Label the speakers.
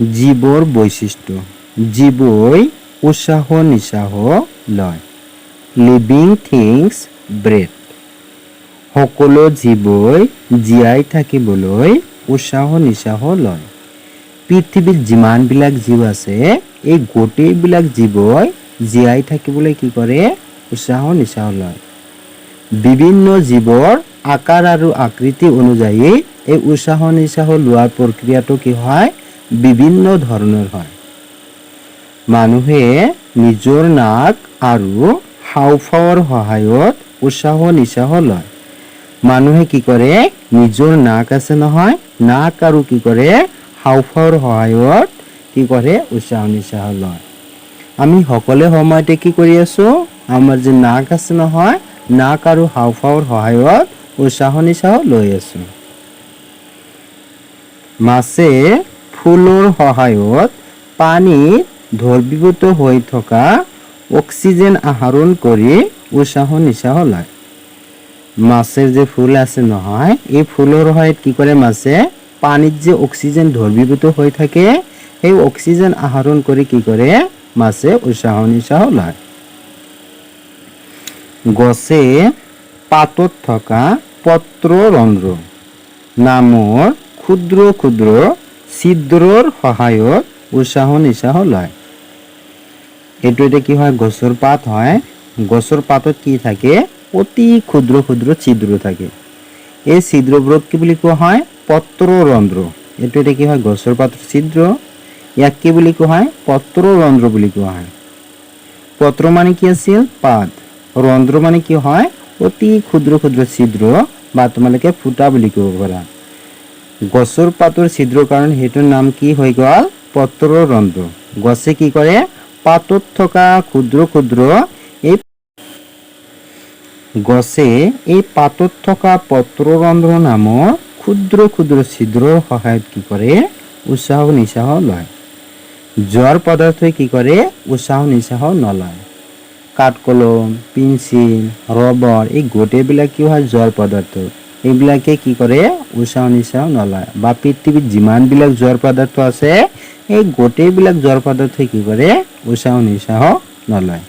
Speaker 1: জীৱৰ বৈশিষ্ট্য। জীৱই উৎসাহ নিচাহ লয়। লিভিং থিংছ ব্ৰেড সকলো জীৱই জীয়াই থাকিবলৈ উৎসাহ নিচাহ লয়। পৃথিৱীত যিমানবিলাক জীৱ আছে, এই গোটেইবিলাক জীৱই জীয়াই থাকিবলৈ কি কৰে? উৎসাহ নিচাহ লয়। বিভিন্ন জীৱৰ আকাৰ আৰু আকৃতি অনুযায়ী এই উৎসাহ নিচাহ লোৱাৰ প্ৰক্ৰিয়াটো কি হয়? বিভিন্ন ধৰণৰ হয়। মানুহে নিজৰ নাক আৰু হাওঁফাওৰ সহায়ত উৎসাহ নিচাহ লয়। মানুহে কি কৰে নিজৰ নাক আছে নহয়, নাক আৰু কি কৰে হাওঁফাওৰ সহায়ত কি কৰে, উৎসাহ নিচাহ লয়। আমি সকলো সময়তে কি কৰি আছো, আমাৰ যে নাক আছে নহয়, নাক আৰু হাওঁফাওৰ সহায়ত উৎসাহ নিচাহ লৈ আছো। মাছে ফুলৰ সহায়ত পানীত দ্ৰৱীভূত হৈ থকা অক্সিজেন আহৰণ কৰি উশাহ নিচাহ লয়। মাছের যে ফুল আছে নহয়, এই ফুলৰ সহায়ত কি কৰে মাছে? পানীত যে অক্সিজেন দ্ৰৱীভূত হৈ থাকে, সেই অক্সিজেন আহৰণ কৰি কি কৰে? মাছে উশাহ নিচাহ লয়। গছে পাতত থকা পত্ৰ ৰন্ধ্ৰ, নামৰ ক্ষুদ্ৰ ক্ষুদ্ৰ ছিদ্ৰৰ সহায়ত উৎসাহ নিচাহ লয়। এইটো এতিয়া কি হয়? গছৰ পাত হয়। গছৰ পাতত কি থাকে? অতি ক্ষুদ্ৰ ক্ষুদ্ৰ ছিদ্ৰ থাকে। এই ছিদ্ৰবোৰক কি বুলি কোৱা হয়? পত্ৰ ৰন্ধ্ৰ এইটো এতিয়া কি হয়? গছৰ পাতৰ ছিদ্ৰ। ইয়াক কি বুলি কোৱা হয়? পত্ৰ ৰন্ধ্ৰ বুলি কোৱা হয়। পত্ৰ মানে কি আছিল? পাত। ৰন্ধ্ৰ মানে কি হয়? অতি ক্ষুদ্ৰ ক্ষুদ্ৰ ছিদ্ৰ বা তোমালোকে ফুটা বুলি ক'ব পাৰা। গছৰ পাতৰ ছিদ্ৰৰ কাৰণে সেইটোৰ নাম কি হৈ গ'ল? পত্ৰ ৰন্ধ্ৰ গছে কি কৰে? পাতত থকা ক্ষুদ্ৰ ক্ষুদ্ৰ এই গছে এই পাতত থকা পত্ৰৰন্ধ্ৰ নামৰ ক্ষুদ্ৰ ক্ষুদ্ৰ ছিদ্ৰৰ সহায়ত কি কৰে? উৎসাহ নিচাহ লয়। জড় পদাৰ্থই কি কৰে? উৎসাহ নিচাহ নলয়। কাঠকলম, পেঞ্চিল, ৰবৰ এই গোটেইবিলাক কি হয়? জড় পদাৰ্থ। এইবিলাকে কি কৰে? উশাহ নিচাহ নলয়। বা পৃথিৱীত যিমানবিলাক জড় পদাৰ্থ আছে, এই গোটেইবিলাক জড় পদাৰ্থই কি কৰে? উশাহ নিচাহ নলয়।